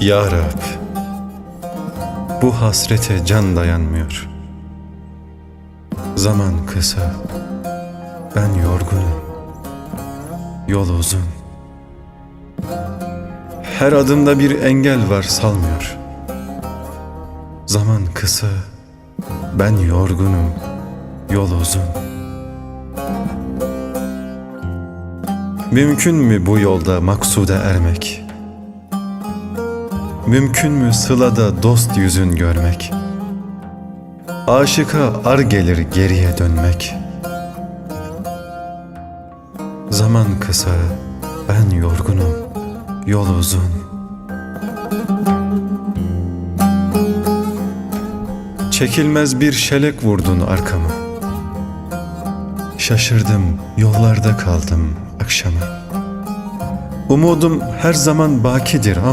Ya Rab, bu hasrete can dayanmıyor. Zaman kısa, ben yorgunum. Yol uzun. Her adımda bir engel var salmıyor. Zaman kısa, ben yorgunum. Yol uzun. Mümkün mü bu yolda maksuda ermek? Mümkün mü sılada dost yüzün görmek? Aşıka ar gelir geriye dönmek. Zaman kısa, ben yorgunum, yol uzun. Çekilmez bir şelek vurdun arkama. Şaşırdım, yollarda kaldım akşama. Umudum her zaman bakidir ama